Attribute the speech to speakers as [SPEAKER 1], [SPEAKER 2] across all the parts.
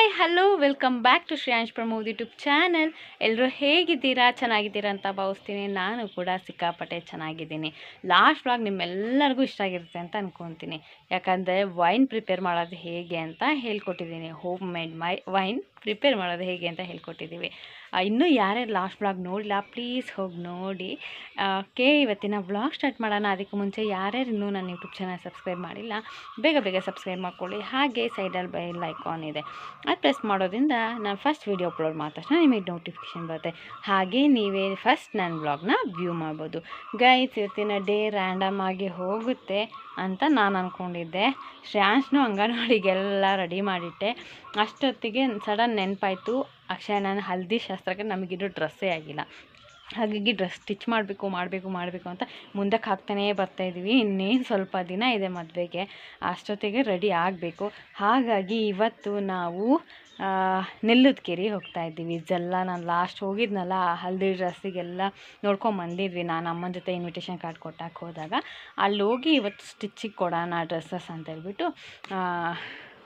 [SPEAKER 1] Hi hello welcome back to Shreyansh Pramod YouTube channel ಎಲ್ಲರೂ ಹೇಗಿದ್ದೀರಾ? ಚೆನ್ನಾಗಿದ್ದೀರಾ ಅಂತ ಭಾವಿಸ್ತೀನಿ. ನಾನು ಕೂಡ ಸಿಕ್ಕಾಪಟ್ಟೆ ಚೆನ್ನಾಗಿದ್ದೀನಿ. ಲಾಸ್ಟ್ ಬ್ಲಾಗ್ ನಿಮ್ಮೆಲ್ಲರಿಗೂ ಇಷ್ಟ ಆಗಿರುತ್ತೆ ಅಂತ ಅಂದ್ಕೊತೀನಿ ಯಾಕಂದರೆ ವೈನ್ ಪ್ರಿಪೇರ್ ಮಾಡೋದು ಹೇಗೆ ಅಂತ ಹೇಳ್ಕೊಟ್ಟಿದ್ದೀನಿ. Home made my wine prepare ಮಾಡೋದು ಹೇಗೆ ಅಂತ ಹೇಳ್ಕೊಟ್ಟಿದ್ದೀವಿ. ಇನ್ನೂ ಯಾರ್ಯಾರು ಲಾಸ್ಟ್ ಬ್ಲಾಗ್ ನೋಡಿಲ್ಲ ಪ್ಲೀಸ್ ಹೋಗಿ ನೋಡಿ. ಕೆ, ಇವತ್ತಿನ ಬ್ಲಾಗ್ ಸ್ಟಾರ್ಟ್ ಮಾಡೋಣ. ಅದಕ್ಕೆ ಮುಂಚೆ ಯಾರ್ಯಾರು ಇನ್ನೂ ನನ್ನ ಯೂಟ್ಯೂಬ್ ಚಾನಲ್ ಸಬ್ಸ್ಕ್ರೈಬ್ ಮಾಡಿಲ್ಲ, ಬೇಗ ಬೇಗ ಸಬ್ಸ್ಕ್ರೈಬ್ ಮಾಡ್ಕೊಳ್ಳಿ. ಹಾಗೆ ಸೈಡಲ್ಲಿ ಬೈ ಲೈಕ್ ಆನ್ ಇದೆ. ಅದು ಪ್ರೆಸ್ ಮಾಡೋದ್ರಿಂದ ನಾನು ಫಸ್ಟ್ ವೀಡಿಯೋ ಅಪ್ಲೋಡ್ ಮಾಡಿದ ತಕ್ಷಣ ನಿಮಗೆ ನೋಟಿಫಿಕೇಷನ್ ಬರುತ್ತೆ. ಹಾಗೆ ನೀವೇ ಫಸ್ಟ್ ನನ್ನ ಬ್ಲಾಗ್ನ ವ್ಯೂ ಮಾಡ್ಬೋದು. ಗೈಸ್ ಇವತ್ತಿನ ಡೇ ರ್ಯಾಂಡಮ್ ಆಗಿ ಹೋಗುತ್ತೆ ಅಂತ ನಾನು ಅಂದ್ಕೊಂಡಿದ್ದೆ ಶ್ರೇಯಾಂಶ್ನು ಅಂಗನವಾಡಿಗೆಲ್ಲ ರೆಡಿ ಮಾಡಿಟ್ಟೆ. ಅಷ್ಟೊತ್ತಿಗೆ ಸಡನ್ ನೆನಪಾಯಿತು. ಅಕ್ಷಯ ನಾನು ಹಲ್ದಿ ಶಾಸ್ತ್ರಕ್ಕೆ ನಮಗಿದು ಡ್ರೆಸ್ಸೇ ಆಗಿಲ್ಲ. ಹಾಗಾಗಿ ಡ್ರೆಸ್ ಸ್ಟಿಚ್ ಮಾಡಬೇಕು ಮಾಡಬೇಕು ಮಾಡಬೇಕು ಅಂತ ಮುಂದಕ್ಕೆ ಹಾಕ್ತಾನೇ ಬರ್ತಾಯಿದ್ದೀವಿ ಇನ್ನೇನು ಸ್ವಲ್ಪ ದಿನ ಇದೆ ಮದುವೆಗೆ. ಅಷ್ಟೊತ್ತಿಗೆ ರೆಡಿ ಆಗಬೇಕು. ಹಾಗಾಗಿ ಇವತ್ತು ನಾವು ನೆಲ್ಲದ ಕೆರೆ ಹೋಗ್ತಾ ಇದ್ದೀವಿ. ಇದೆಲ್ಲ ನಾನು ಲಾಸ್ಟ್ ಹೋಗಿದ್ನಲ್ಲ ಹಲ್ದಿ ಡ್ರೆಸ್ಸಿಗೆಲ್ಲ ನೋಡ್ಕೊಂಬಂದಿದ್ವಿ ನಾನು ಅಮ್ಮನ ಜೊತೆ ಇನ್ವಿಟೇಷನ್ ಕಾರ್ಡ್ ಕೊಟ್ಟಾಕೆ ಹೋದಾಗ. ಅಲ್ಲಿ ಹೋಗಿ ಇವತ್ತು ಸ್ಟಿಚ್ಚಿಗೆ ಕೊಡೋಣ ಡ್ರೆಸ್ಸಸ್ ಅಂತ ಹೇಳ್ಬಿಟ್ಟು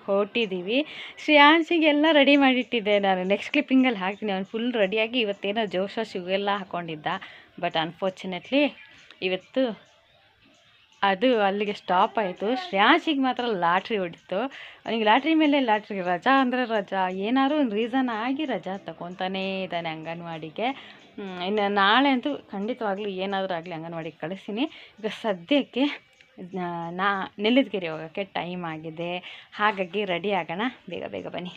[SPEAKER 1] ಹೊರಟಿದ್ದೀವಿ. ಶ್ರೇಯಾಂಶಿಗೆಲ್ಲ ರೆಡಿ ಮಾಡಿಟ್ಟಿದ್ದೆ ನಾನು. ನೆಕ್ಸ್ಟ್ ಕ್ಲಿಪ್ಪಿಂಗಲ್ಲಿ ಹಾಕ್ತೀನಿ. ಅವ್ನು ಫುಲ್ ರೆಡಿಯಾಗಿ ಇವತ್ತೇನೋ ಜೋಶ ಶಿವೆಲ್ಲ ಹಾಕ್ಕೊಂಡಿದ್ದ ಬಟ್ ಅನ್ಫಾರ್ಚುನೇಟ್ಲಿ ಇವತ್ತು ಅದು ಅಲ್ಲಿಗೆ ಸ್ಟಾಪ್ ಆಯಿತು. ಶ್ರೇಯಾಂಶಿಗೆ ಮಾತ್ರ ಲಾಟ್ರಿ ಹೊಡಿತು. ಅವನಿಗೆ ಲಾಟ್ರಿ ಮೇಲೆ ಲಾಟ್ರಿ, ರಜಾ ಅಂದರೆ ರಜಾ. ಏನಾದ್ರು ಒಂದು ರೀಸನ್ ಆಗಿ ರಜಾ ತಗೊತಾನೇ ಇದ್ದಾನೆ ಅಂಗನವಾಡಿಗೆ. ಇನ್ನು ನಾಳೆ ಅಂತೂ ಖಂಡಿತವಾಗ್ಲೂ ಏನಾದರೂ ಆಗಲಿ ಅಂಗನವಾಡಿಗೆ ಕಳಿಸ್ತೀನಿ. ಈಗ ಸದ್ಯಕ್ಕೆ ನಾ- ನಾ ನೆಲ್ಲಿದ್ಕೆರೆ ಹೋಗೋಕ್ಕೆ ಟೈಮ್ ಆಗಿದೆ. ಹಾಗಾಗಿ ರೆಡಿ ಆಗೋಣ. ಬೇಗ ಬೇಗ ಬನ್ನಿ.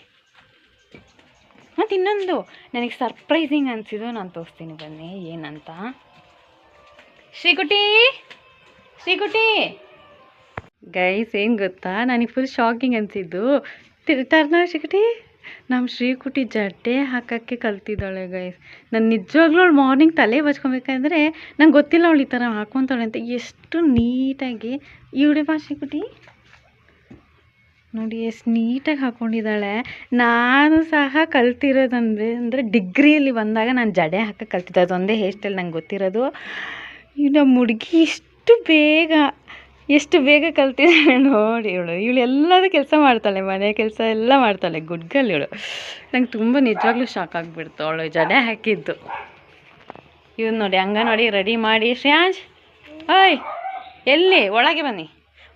[SPEAKER 1] ಮತ್ತು ಇನ್ನೊಂದು ನನಗೆ ಸರ್ಪ್ರೈಸಿಂಗ್ ಅನಿಸಿದ್ದು ನಾನು ತೋರಿಸ್ತೀನಿ ಬನ್ನಿ. ಏನಂತ? ಶ್ರೀಕುಟಿ! ಶ್ರೀಕುಟಿ! ಗೈಸ್ ಏನು ಗೊತ್ತಾ? ನನಗೆ ಫುಲ್ ಶಾಕಿಂಗ್ ಅನಿಸಿದ್ದು. ಟರ್ನ ಶ್ರೀಕುಟಿ? ನಮ್ಮ ಶ್ರೀಕುಟಿ ಜಡ್ಡೆ ಹಾಕೋಕ್ಕೆ ಕಲ್ತಿದ್ದಾಳೆ ಗೈಸ್ ನಾನು ನಿಜವಾಗ್ಲೂ ಅವಳು ಮಾರ್ನಿಂಗ್ ತಲೆ ಬಚ್ಕೊಬೇಕಂದ್ರೆ ನಂಗೆ ಗೊತ್ತಿಲ್ಲ ಅವಳು ಈ ಥರ ಹಾಕೊತಾಳೆ ಅಂತ. ಎಷ್ಟು ನೀಟಾಗಿ, ಇವಳೆ ಬಾ ಶ್ರೀಕುಟಿ. ನೋಡಿ, ಎಷ್ಟು ನೀಟಾಗಿ ಹಾಕ್ಕೊಂಡಿದ್ದಾಳೆ ನಾನು ಸಹ ಕಲ್ತಿರೋದಂದರೆ, ಅಂದರೆ ಡಿಗ್ರಿಯಲ್ಲಿ ಬಂದಾಗ ನಾನು ಜಡೆ ಹಾಕಕ್ಕೆ ಕಲ್ತಿದ್ದೆ ಅದೊಂದೇ ಹೇರ್ ಸ್ಟೈಲ್ ನಂಗೆ ಗೊತ್ತಿರೋದು. ಈ ನಮ್ಮ ಹುಡುಗಿ ಇಷ್ಟು ಬೇಗ ಎಷ್ಟು ಬೇಗ ಕಲ್ತಿದ್ದಾಳೆ ನೋಡಿ ಇವಳು. ಇವಳು ಎಲ್ಲದೂ ಕೆಲಸ ಮಾಡ್ತಾಳೆ, ಮನೆ ಕೆಲಸ ಎಲ್ಲ ಮಾಡ್ತಾಳೆ ಗುಡ್ ಇವಳು. ನಂಗೆ ತುಂಬ ನಿಜವಾಗ್ಲೂ ಶಾಕ್ ಆಗಿಬಿಡ್ತು ಅವಳು ಜಡೆ ಹಾಕಿದ್ದು. ಇವ್ನು ನೋಡಿ, ಅಂಗನವಾಡಿ ರೆಡಿ ಮಾಡಿ. ಶ್ರೇಯಾಂಜ್ ಓಯ್, ಎಲ್ಲಿ? ಒಳಗೆ ಬನ್ನಿ.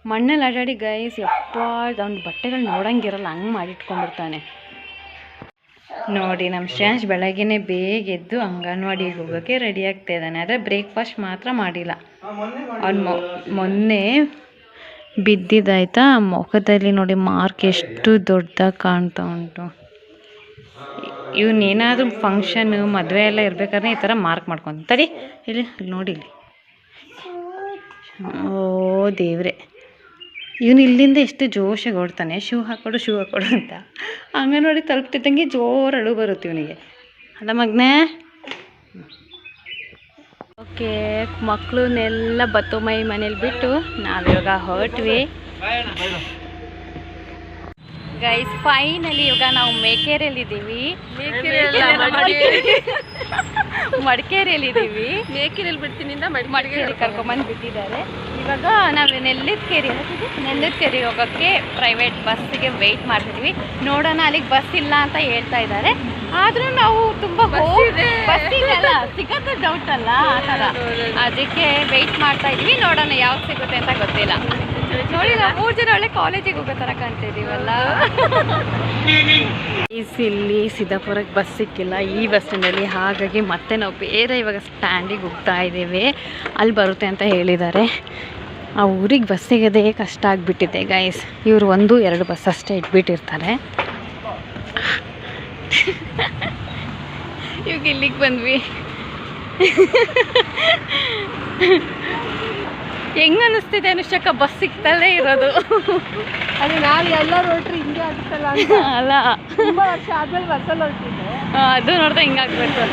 [SPEAKER 1] ಮಣ್ಣಲ್ಲಿ ಅಡ್ಡಾಡಿ ಗೈಸ್ ಯಪ್ಪ, ಅವ್ನ ಬಟ್ಟೆಗಳು ನೋಡಂಗಿರಲ್ಲ, ಹಂಗೆ ಮಾಡಿಟ್ಕೊಂಡ್ಬಿಡ್ತಾನೆ. ನೋಡಿ ನಮ್ಮ ಶ್ರೇಯಾಂಶ್ ಬೆಳಗ್ಗೆನೆ ಬೇಗ ಎದ್ದು ಅಂಗನವಾಡಿಗೆ ಹೋಗೋಕ್ಕೆ ರೆಡಿ ಆಗ್ತಾ ಇದ್ದಾನೆ. ಆದರೆ ಬ್ರೇಕ್ಫಾಸ್ಟ್ ಮಾತ್ರ ಮಾಡಿಲ್ಲ. ಅವ್ನು ಮೊನ್ನೆ ಬಿದ್ದಿದ್ದಾಯ್ತಾ? ಮುಖದಲ್ಲಿ ನೋಡಿ ಮಾರ್ಕ್ ಎಷ್ಟು ದೊಡ್ಡದಾಗಿ ಕಾಣ್ತಾ ಉಂಟು. ಇವನೇನಾದರೂ ಫಂಕ್ಷನ್ ಮದುವೆ ಎಲ್ಲ ಇರ್ಬೇಕಾದ್ರೆ ಈ ಥರ ಮಾರ್ಕ್ ಮಾಡ್ಕೊಂಡು ತಡಿ, ಇಲ್ಲಿ ನೋಡಿ ಇಲ್ಲಿ. ಓ, ದೇವ್ರೆ. ಇವನು ಇಲ್ಲಿಂದ ಎಷ್ಟು ಜೋಶಾಗಿ ಓಡ್ತಾನೆ. ಶೂ ಹಾಕೊಡು ಶೂ ಹಾಕೊಡು ಅಂತ. ಅಂಗನವಾಡಿ ತಲುಪ್ತಿದ್ದಂಗೆ ಜೋರು ಅಳು ಬರುತ್ತೆ ಇವನಿಗೆ. ಅಲ್ಲ ಮಗ್ನೆ? ಓಕೆ ಮಕ್ಕಳನ್ನೆಲ್ಲ ಬತ್ತೊಮ್ಮೈ ಮೈ ಮನೇಲಿ ಬಿಟ್ಟು ನಾವಿವಾಗ ಹೊರಟ್ವಿ. ಗೈಸ್ ಫೈನಲಿ ಇವಾಗ ನಾವು ಮೇಕೆರೆಯಲ್ಲಿದ್ದೀವಿ. ಮಡಿಕೇರಿಯಲ್ಲಿದ್ದೀವಿ.
[SPEAKER 2] ಮೇಕೆರಿಯಲ್ಲಿ ಬಿಡ್ತೀನಿಂದ
[SPEAKER 1] ಮಡಿಕೇರಿ ಕರ್ಕೊಂಬಂದು ಬಿಟ್ಟಿದ್ದಾರೆ. ಇವಾಗ ನಾವು ನೆಲ್ಲಿದ್ಕೇರಿ ನೆಲ್ಲಿದ್ಕೇರಿ ನೆಲ್ಲದ ಕೆರೆ ಹೋಗೋಕ್ಕೆ ಪ್ರೈವೇಟ್ ಬಸ್ಸಿಗೆ ವೆಯ್ಟ್ ಮಾಡ್ತಿದ್ವಿ. ನೋಡೋಣ ಅಲ್ಲಿಗೆ ಬಸ್ ಇಲ್ಲ ಅಂತ ಹೇಳ್ತಾ ಇದ್ದಾರೆ. ಆದ್ರೂ ನಾವು ತುಂಬಾ ಬಸ್ ಸಿಗತ್ತೆ ಡೌಟ್ ಅಲ್ಲ ಆ ಥರ. ಅದಕ್ಕೆ ವೆಯ್ಟ್ ಮಾಡ್ತಾ ಇದ್ವಿ ನೋಡೋಣ ಯಾವ್ದು ಸಿಗುತ್ತೆ ಅಂತ ಗೊತ್ತಿಲ್ಲ. ನೋಡಿ, ನಾವು ಮೂರು ಜನ ಒಳ್ಳೆ ಕಾಲೇಜಿಗೆ ಹೋಗೋ ಥರ ಈಸ್ ಇಲ್ಲಿ ಸಿದ್ದಾಪುರಕ್ಕೆ ಬಸ್ ಸಿಕ್ಕಿಲ್ಲ. ಈ ಬಸ್ ಸ್ಟ್ಯಾಂಡಲ್ಲಿ ಹಾಗಾಗಿ ಮತ್ತೆ ನಾವು ಬೇರೆ ಇವಾಗ ಸ್ಟ್ಯಾಂಡಿಗೆ ಹೋಗ್ತಾ ಇದ್ದೀವಿ. ಅಲ್ಲಿ ಬರುತ್ತೆ ಅಂತ ಹೇಳಿದ್ದಾರೆ. ಆ ಊರಿಗೆ ಬಸ್ ಸಿಗೋದೇ ಕಷ್ಟ ಆಗಿಬಿಟ್ಟಿದೆ ಗೈಸ್ ಇವರು ಒಂದು, ಎರಡು ಬಸ್ ಅಷ್ಟೇ ಇಟ್ಬಿಟ್ಟಿರ್ತಾರೆ. ಇವಾಗ ಇಲ್ಲಿಗೆ ಬಂದ್ವಿ. ಹೆಂಗ್ ಅನಿಸ್ತಿದೆ ಅನುಷಕ್ಕ ಬಸ್ ಸಿಗ್ತಲೇ ಇರೋದು.
[SPEAKER 2] ಅದು ಎಲ್ಲರೂ ಹೊರಟ್ರೆ ಹಿಂಗೆ ಆಗುತ್ತಲ್ಲ
[SPEAKER 1] ಅಲ್ಲ.
[SPEAKER 2] ತುಂಬಾ ವರ್ಷ ಆದ್ಮೇಲೆ ಬಸ್ಸಲ್ಲಿ ಹೊರಟಿದ್ದೆ.
[SPEAKER 1] ಅದು ನೋಡಿದ್ರೆ ಹಿಂಗಾಗ್ಬೇಕು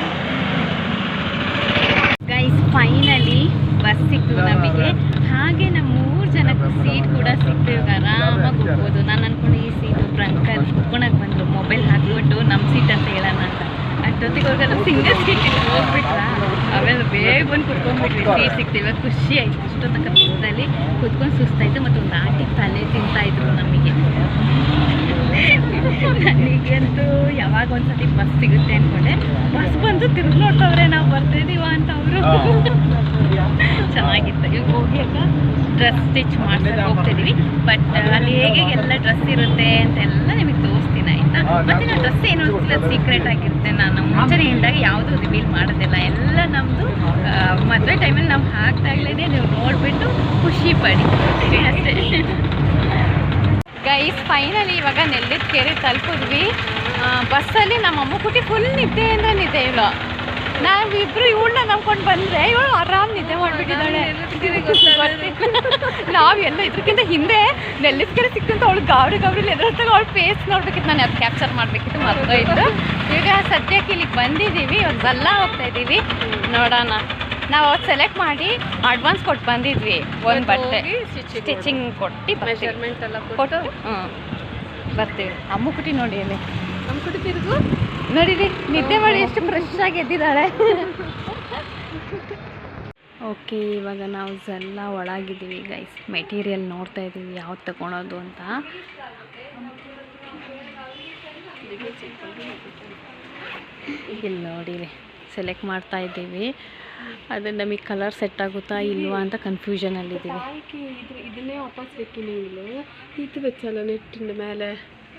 [SPEAKER 1] ಗೈಸ್ ಫೈನಲಿ ಬಸ್ ಸಿಕ್ತು ನಮಗೆ. ಹಾಗೆ ನಮ್ಮ ಮೂರು ಜನಕ್ಕೂ ಸೀಟ್ ಕೂಡ ಸಿಕ್ತು ಇವಾಗ ಆರಾಮಾಗಿ ಹೋಗ್ಬೋದು. ನಾನು ಅನ್ಕೊಂಡು ಈ ಸೀಟು ಫ್ರಂಟ್ ಅಂಕಲ್ ಕುತ್ಕೊಳಕ್ ಬಂದರು. ಮೊಬೈಲ್ ಹಾಕ್ಬಿಟ್ಟು ನಮ್ಮ ಸೀಟ್ ಅಂತ ಹೇಳೋಣ ಅಂತ. ಅಷ್ಟೊತ್ತಿಗೆ ಹೋಗಲ್ಲ ಸಿಂಗಲ್ ಸೀಟಿಗೆ ಹೋಗ್ಬಿಟ್ರ? ಆಮೇಲೆ ಬೇಗ ಬಂದು ಕುತ್ಕೊಂಡ್ಬಿಟ್ವಿ. ಸೀಟ್ ಸಿಕ್ತು ಇವಾಗ ಖುಷಿ ಆಯ್ತು. ಇಷ್ಟೊತ್ತು ತನಕ ಬಸ್ಸಲ್ಲಿ ಕುತ್ಕೊಂಡು ಸುಸ್ತಾಯಿತು ಮತ್ತು ಒಂದು ಆಟಿ ತಲೆ ತಿಂತಾ ಇದ್ರು ನಮಗೆ. ನನಗಂತೂ ಯಾವಾಗ ಒಂದ್ಸತಿ ಬಸ್ ಸಿಗುತ್ತೆ ಅನ್ಕೊಂಡೆ. ಬಸ್ ಬಂದು ತಿರುಗಿ ನೋಡ್ತವ್ರೆ ನಾವು ಬರ್ತಿದೀವ ಅಂತ ಅವರು ಚೆನ್ನಾಗಿತ್ತು. ಇವಾಗ ಹೋಗಿ ಅಕ್ಕ ಡ್ರೆಸ್ ಸ್ಟಿಚ್ ಮಾಡ್ಸೋಕೆ ಹೋಗ್ತಿದೀವಿ ಬಟ್ ಅಲ್ಲಿ ಹೇಗೆ ಎಲ್ಲ ಡ್ರೆಸ್ ಇರುತ್ತೆ ಅಂತೆಲ್ಲ ನಿಮಗೆ ಆಯ್ತಾ ಮತ್ತೆ ನಾವು ಡ್ರೆಸ್ ಏನು ಅನ್ಸಿಲ್ಲ ಸೀಕ್ರೆಟ್ ಆಗಿರುತ್ತೆ. ನಾನು ಮುಂಚೆನೆಯಿಂದಾಗ ಯಾವುದೂ ರಿವೀಲ್ ಮಾಡೋದಿಲ್ಲ. ಎಲ್ಲ ನಮ್ಮದು ಮದುವೆ ಟೈಮಲ್ಲಿ ನಾವು ಹಾಕ್ದಾಗ್ಲೇ ನೀವು ನೋಡಿಬಿಟ್ಟು ಖುಷಿ ಪಡಿ. ಅಷ್ಟೇ. ಗೈಸ್ ಫೈನಲಿ ಇವಾಗ ನೆಲ್ಲಿದ ಕೆರೆ ತಲುಪಿದ್ವಿ. ಬಸ್ಸಲ್ಲಿ ನಮ್ಮ ಅಮ್ಮ ಕುಟಿ ಫುಲ್ ನಿದ್ದೆ ಅಂದ್ರೆ ನಿದ್ದೆ ಇಲ್ಲ ನಾವಿಬ್ರು ಇವಳನ್ನ ನಂಬ್ಕೊಂಡು ಬಂದ್ರೆ ಇವಳು ಆರಾಮ್ ನಿದ್ದೆ ಮಾಡ್ಬಿಟ್ಟಿದ್ದಾಳೆ. ನಾವು ಎಲ್ಲ ಇದ್ರಕ್ಕಿಂತ ಹಿಂದೆ ನೆಲ್ಲಿಸ್ಕೆರೆ ಸಿಕ್ಕಂತ ಅವಳು ಗಾಬರಿ ಗಾಬರಿ ಎದುರತ್ತಾಗ ಅವಳು ಫೇಸ್ ನೋಡ್ಬೇಕಿತ್ತು. ನಾನು ಅದು ಕ್ಯಾಪ್ಚರ್ ಮಾಡಬೇಕಿತ್ತು ಮರ್ತೋಯ್ತು ಈಗ ಸದ್ಯಕ್ಕೆ ಇಲ್ಲಿಗೆ ಬಂದಿದ್ದೀವಿ ಇವಾಗ ಬಲ್ಲ ಹೋಗ್ತಾ ಇದ್ದೀವಿ ನೋಡೋಣ. ನಾವು ಅವ್ರು ಸೆಲೆಕ್ಟ್ ಮಾಡಿ ಅಡ್ವಾನ್ಸ್ ಕೊಟ್ಟು ಬಂದಿದ್ವಿ ಒಂದು ಬಟ್ಟೆ. ಸ್ಟಿಚಿಂಗ್ ಕೊಟ್ಟು. ಬರ್ತೀವಿ.
[SPEAKER 2] ಮೆಜರ್ಮೆಂಟ್ ಎಲ್ಲ
[SPEAKER 1] ಕೊಟ್ಟು ಹ್ಞೂ ಬರ್ತೀವಿ. ಅಮ್ಮ ಕುಟಿ ನೋಡಿ ಅಲ್ಲಿ
[SPEAKER 2] ನಮ್ಮ ಕಡೆ ತಿರುಗು.
[SPEAKER 1] ನೋಡಿರಿ ನಿದ್ದೆ ಮಾಡಿ ಎಷ್ಟು ಫ್ರೆಶ್ ಆಗಿ ಎದ್ದಿದ್ದಾಳೆ ಓಕೆ ಇವಾಗ ನಾವು ಎಲ್ಲ ಒಳಗಿದ್ದೀವಿ ಗೈಸ್ ಮೆಟೀರಿಯಲ್ ನೋಡ್ತಾ ಇದ್ದೀವಿ ಯಾವ್ದು ತಗೊಳೋದು ಅಂತ. ಇಲ್ಲಿ ನೋಡಿರಿ ಸೆಲೆಕ್ಟ್ ಮಾಡ್ತಾ ಇದ್ದೀವಿ. ಅದು ನಮಗೆ ಕಲರ್ ಸೆಟ್ ಆಗುತ್ತಾ ಇಲ್ವಾ ಅಂತ ಕನ್ಫ್ಯೂಷನಲ್ಲಿದ್ದೀವಿ
[SPEAKER 2] ಇದನ್ನೇ ವಾಪಸ್ ವೆಕ್ಕಿನಿಂಗ್ ಇದು ವೆಚ್ಚಲ್ಲ ನೆಟ್ಟಿನ ಮೇಲೆ.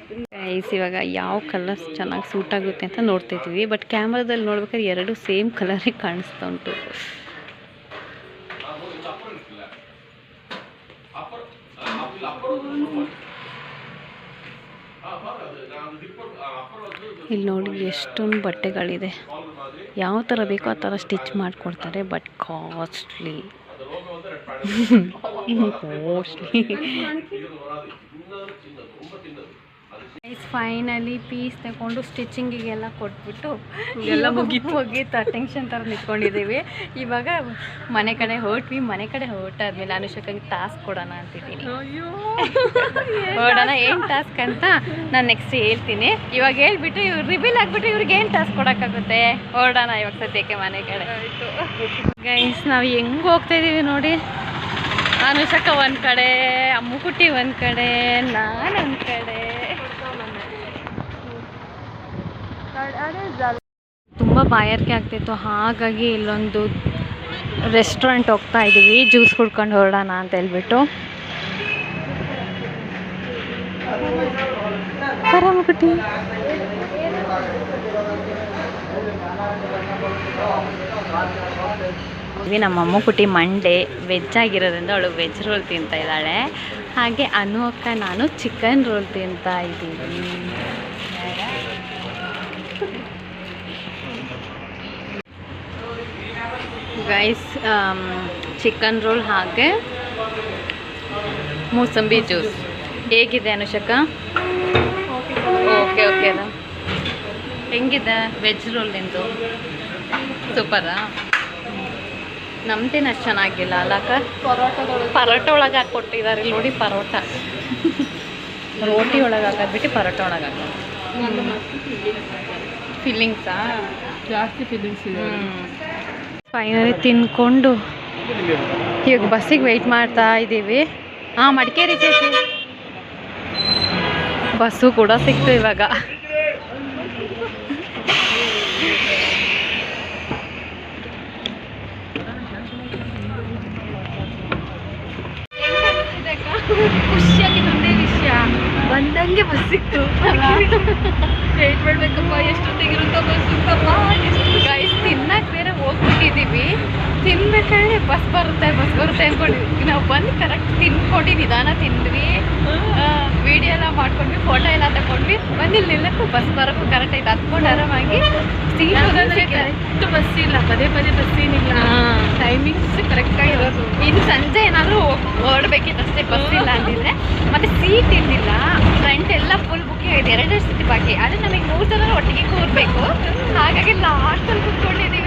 [SPEAKER 1] ಗೈಸ್ ಇವಾಗ ಯಾವ ಕಲರ್ಸ್ ಚೆನ್ನಾಗಿ ಸೂಟ್ ಆಗುತ್ತೆ ಅಂತ ನೋಡ್ತಾ ಇದ್ದೀವಿ. ಬಟ್ ಕ್ಯಾಮ್ರಾದಲ್ಲಿ ನೋಡ್ಬೇಕಾದ್ರೆ ಎರಡು ಸೇಮ್ ಕಲರೇ ಕಾಣಿಸ್ತಾ ಉಂಟು. ಇಲ್ಲಿ ನೋಡಿ ಎಷ್ಟೊಂದು ಬಟ್ಟೆಗಳಿದೆ. ಯಾವ ಥರ ಬೇಕೋ ಆ ಥರ ಸ್ಟಿಚ್ ಮಾಡಿಕೊಡ್ತಾರೆ but costly costly finally piece ತಗೊಂಡು ಸ್ಟಿಚಿಂಗಿಗೆಲ್ಲ ಕೊಟ್ಬಿಟ್ಟು
[SPEAKER 2] ಎಲ್ಲ ಮುಗಿತು
[SPEAKER 1] ಮುಗಿತು ಟೆನ್ಷನ್ ಥರ ನಿಂತ್ಕೊಂಡಿದ್ದೀವಿ ಇವಾಗ ಮನೆ ಕಡೆ ಹೊರಟ್ವಿ ಮನೆ ಕಡೆ ಹೊರಟಾದ್ಮೇಲೆ ಅನುಷಕ್ಕಾಗಿ ಟಾಸ್ಕ್ ಕೊಡೋಣ ಅಂತಿದ್ದೀನಿ.
[SPEAKER 2] ಅಯ್ಯೋ.
[SPEAKER 1] ಹೊರಡೋಣ ಏನು ಟಾಸ್ಕ್ ಅಂತ ನಾನು ನೆಕ್ಸ್ಟ್ ಹೇಳ್ತೀನಿ. ಇವಾಗ ಹೇಳ್ಬಿಟ್ಟು ಇವ್ರು ರಿವೀಲ್ ಆಗಿಬಿಟ್ಟು ಇವ್ರಿಗೆ ಏನು ಟಾಸ್ಕ್ ಕೊಡೋಕ್ಕಾಗುತ್ತೆ? ಹೊರಡೋಣ ಇವಾಗ ಸದ್ಯಕ್ಕೆ ಮನೆ ಕಡೆ. ಗೈಸ್ ನಾವು ಹೆಂಗೆ ಹೋಗ್ತಾ ಇದೀವಿ ನೋಡಿ. ಅನುಷಕ ಒಂದು ಕಡೆ ಅಮ್ಮುಕುಟ್ಟಿ ಒಂದು ಕಡೆ ನಾನು ಒಂದು ಕಡೆ. ತುಂಬ ಬಾಯಾರಿಕೆ ಆಗ್ತಿತ್ತು. ಹಾಗಾಗಿ ಇಲ್ಲೊಂದು ರೆಸ್ಟೋರೆಂಟ್ ಹೋಗ್ತಾ ಇದ್ದೀವಿ. ಜ್ಯೂಸ್ ಕುಡ್ಕೊಂಡು ಹೊರಡೋಣ ಅಂತ ಹೇಳ್ಬಿಟ್ಟು. ಬರಮುಕುಟ್ಟಿ ಇವಿ ನಮ್ಮ ಅಮ್ಮ ಕುಟಿ ಮಂಡೆ ವೆಜ್ ಆಗಿರೋದ್ರಿಂದ ಅವಳು ವೆಜ್ ರೋಲ್ ತಿಂತಾ ಇದ್ದಾಳೆ. ಹಾಗೆ ಅನು ಅಕ್ಕ ನಾನು ಚಿಕನ್ ರೋಲ್ ತಿಂತಾ ಇದ್ದೀವಿ. ಗೈಸ್ ಚಿಕನ್ ರೋಲ್ ಹಾಗೆ ಮೂಸಂಬಿ ಜ್ಯೂಸ್ ಹೇಗಿದೆ ಅನುಷಕ? ಓಕೆ ಓಕೆ ಹೆಂಗಿದೆ ವೆಜ್ ರೋಲ್ ನಿಂದು? ಸೂಪರಾ ನಮ್ದೇನು ಅಷ್ಟು ಚೆನ್ನಾಗಿಲ್ಲ ಅಲ್ಲ ಅಕ್ಕ?
[SPEAKER 2] ಪರೋಟದೊಳಗೆ
[SPEAKER 1] ಪರೋಟ ಒಳಗೆ ಹಾಕಿ ಕೊಟ್ಟಿದ್ದಾರೆ ಇಲ್ಲಿ ನೋಡಿ ಪರೋಟ. ರೋಟಿ ಒಳಗೆ ಹಾಕಿಬಿಟ್ಟು ಪರೋಟ ಒಳಗೆ ಹಾಕೋದು ಫೀಲಿಂಗ್ಸಾ
[SPEAKER 2] ಜಾಸ್ತಿ ಫೀಲಿಂಗ್ಸ್ ಇದೆ
[SPEAKER 1] ಫೈನಲಿ ತಿನ್ಕೊಂಡು ಈಗ ಬಸ್ಸಿಗೆ ವೆಯ್ಟ್ ಮಾಡ್ತಾ ಇದ್ದೀವಿ. ಹಾಂ ಮಡಿಕೇರಿ ಚೇಚಿ ಬಸ್ಸು ಕೂಡ ಸಿಕ್ತು ಇವಾಗ.
[SPEAKER 2] ವಿಷಯ ಬಂದಂಗೆ ಬಸ್ ಸಿಕ್ತು. ವೇಟ್ ಮಾಡ್ಬೇಕಪ್ಪ ಎಷ್ಟೊತ್ತಿಗಿರುತ್ತೋ ಬಸ್ ಸಿಕ್ತಪ್ಪ ಎಷ್ಟು
[SPEAKER 1] ಗೈಸ್ ತಿನ್ನಕ್ಕೆ ಬೇರೆ ಹೋಗ್ಬಿಟ್ಟಿದ್ದೀವಿ. ತಿನ್ಬೇಕಾದ್ರೆ ಬಸ್ ಬರುತ್ತೆ ಬಸ್ ಬರುತ್ತೆ ಅಂದ್ಕೊಂಡಿದ್ವಿ. ನಾವು ಬಂದು ಕರೆಕ್ಟ್ ತಿನ್ಕೊಂಡು ನಿಧಾನ ತಿಂದ್ವಿ. ವಿಡಿಯೋ ಎಲ್ಲ ಮಾಡ್ಕೊಂಡ್ವಿ ಫೋಟೋ ಎಲ್ಲ ತಗೊಂಡ್ವಿ. ಬಂದು ಇಲ್ಲಿ ನಿಲ್ಲಕ್ಕೂ ಬಸ್ ಬರೋಕ್ಕೂ ಕರೆಕ್ಟ್ ಆಯ್ತು. ಹತ್ಕೊಂಡು ಆರಾಮಾಗಿ ಸೀಟ್
[SPEAKER 2] ಕರೆಕ್ಟ್ ಬಸ್ ಇಲ್ಲ. ಪದೇ ಪದೇ ಬಸ್ ಏನಿಲ್ಲ. ಟೈಮಿಂಗ್ಸ್ ಕರೆಕ್ಟಾಗಿ ಇರೋದು.
[SPEAKER 1] ಇನ್ನು ಸಂಜೆ ಏನಾದರೂ ಹೊರಡ್ಬೇಕಿತ್ತು ಅಷ್ಟೇ ಬಸ್ ಇಲ್ಲ ಅಂದಿದ್ರೆ. ಮತ್ತೆ ಸೀಟ್ ಇರಲಿಲ್ಲ. ಫ್ರಂಟ್ ಎಲ್ಲ ಫುಲ್ ಬುಕ್ಕಿಂಗ್ ಆಗಿದೆ ಎರಡೆರಡು ಸೀಟ್ ಬಾಕಿ. ಆದರೆ ನಮಗೆ ಮೂರು ಜನ ಒಟ್ಟಿಗೆ ಕೂರ್ಬೇಕು. ಹಾಗಾಗಿ ಲಾಸ್ಟಲ್ಲಿ ಕುತ್ಕೊಂಡಿದ್ದೀವಿ.